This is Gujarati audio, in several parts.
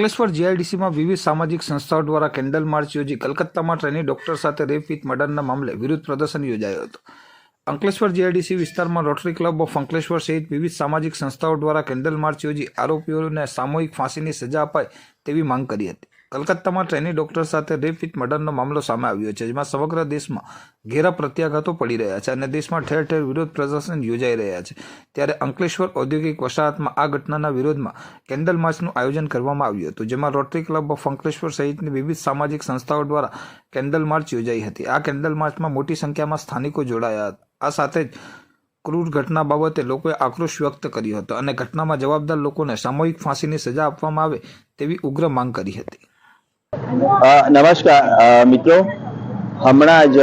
અંકલેશ્વર જીઆઈડીસીમાં વિવિધ સામાજિક સંસ્થાઓ દ્વારા કેન્ડલ માર્ચ યોજી કલકત્તામાં ટ્રેની ડોક્ટર સાથે રેપ વિથ મર્ડરના મામલે વિરુદ્ધ પ્રદર્શન યોજાયો હતો. અંકલેશ્વર જીઆઈડીસી વિસ્તારમાં રોટરી ક્લબ ઓફ અંકલેશ્વર સહિત વિવિધ સામાજિક સંસ્થાઓ દ્વારા કેન્ડલ માર્ચ યોજી આરોપીઓને સામૂહિક ફાંસીની સજા અપાય તેવી માંગ કરી હતી. કલકત્તામાં ટ્રેની ડોક્ટર સાથે રેપ વિથ મર્ડરનો મામલો સામે આવ્યો છે, જેમાં સમગ્ર દેશમાં ઘેરા પ્રત્યાઘાતો પડી રહ્યા છે અને દેશમાં ઠેર ઠેર વિરોધ પ્રદર્શન યોજાઈ રહ્યા છે. ત્યારે અંકલેશ્વર ઔદ્યોગિક વસાહતમાં આ ઘટનાના વિરોધમાં કેન્ડલ માર્ચનું આયોજન કરવામાં આવ્યું હતું, જેમાં રોટરી ક્લબ ઓફ અંકલેશ્વર સહિતની વિવિધ સામાજિક સંસ્થાઓ દ્વારા કેન્ડલ માર્ચ યોજાઈ હતી. આ કેન્ડલ માર્ચમાં મોટી સંખ્યામાં સ્થાનિકો જોડાયા. હતા આ સાથે જ ક્રૂર ઘટના બાબતે લોકોએ આક્રોશ વ્યક્ત કર્યો હતો અને ઘટનામાં જવાબદાર લોકોને સામૂહિક ફાંસીની સજા આપવામાં આવે તેવી ઉગ્ર માંગ કરી હતી. નમસ્કાર. મિત્રો, હમણાં જ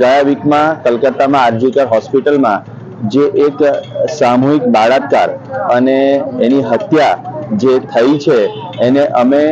ગયા વીકમાં કલકત્તામાં આરજીકર હોસ્પિટલમાં જે એક સામૂહિક બળાત્કાર અને એની હત્યા જે થઈ છે, એને અમે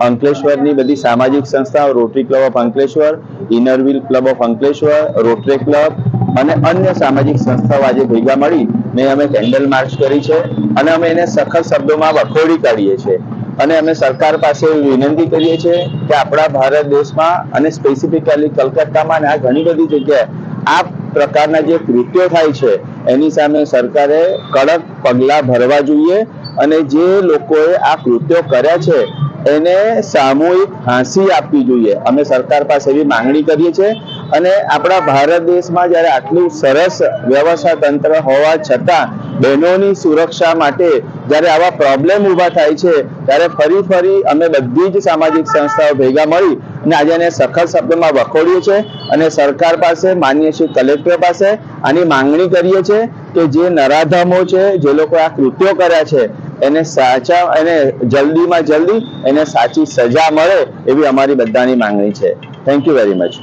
અંકલેશ્વરની બધી સામાજિક સંસ્થાઓ Rotary Club of Ankleshwar Inner Wheel Club of Ankleshwar Rotary Club અને અન્ય સામાજિક સંસ્થાઓ આજે ભેગા મળી ને અમે કેન્ડલ માર્ચ કરી છે અને અમે એને સખત શબ્દોમાં વખોડી કાઢીએ છીએ. અને અમે સરકાર પાસે વિનંતી કરીએ છીએ કે આપણા ભારત દેશમાં અને સ્પેસિફિકલી કલકત્તામાં અને આ ઘણી બધી જગ્યાએ આ પ્રકારના જે કૃત્યો થાય છે, એની સામે સરકારે કડક પગલાં ભરવા જોઈએ અને જે લોકોએ આ કૃત્યો કર્યા છે, એને સામૂહિક ફાંસી આપવી જોઈએ. અમે સરકાર પાસે એવી માંગણી કરીએ છીએ અને આપણા ભારત દેશમાં જ્યારે આટલું સરસ વ્યવસ્થા તંત્ર હોવા છતાં બહેનોની સુરક્ષા માટે જ્યારે આવા પ્રોબ્લેમ ઊભા થાય છે, ત્યારે ફરી ફરી અમે બધી જ સામાજિક સંસ્થાઓ ભેગા મળી અને આજે એને સખત શબ્દમાં વખોડીએ છીએ અને સરકાર પાસે, માન્ય શ્રી કલેક્ટર પાસે આની માંગણી કરીએ છીએ કે જે નરાધમો છે, જે લોકો આ કૃત્યો કર્યા છે, એને સાચા એને જલ્દીમાં જલ્દી એને સાચી સજા મળે એવી અમારી બધાની માંગણી છે. Thank you very much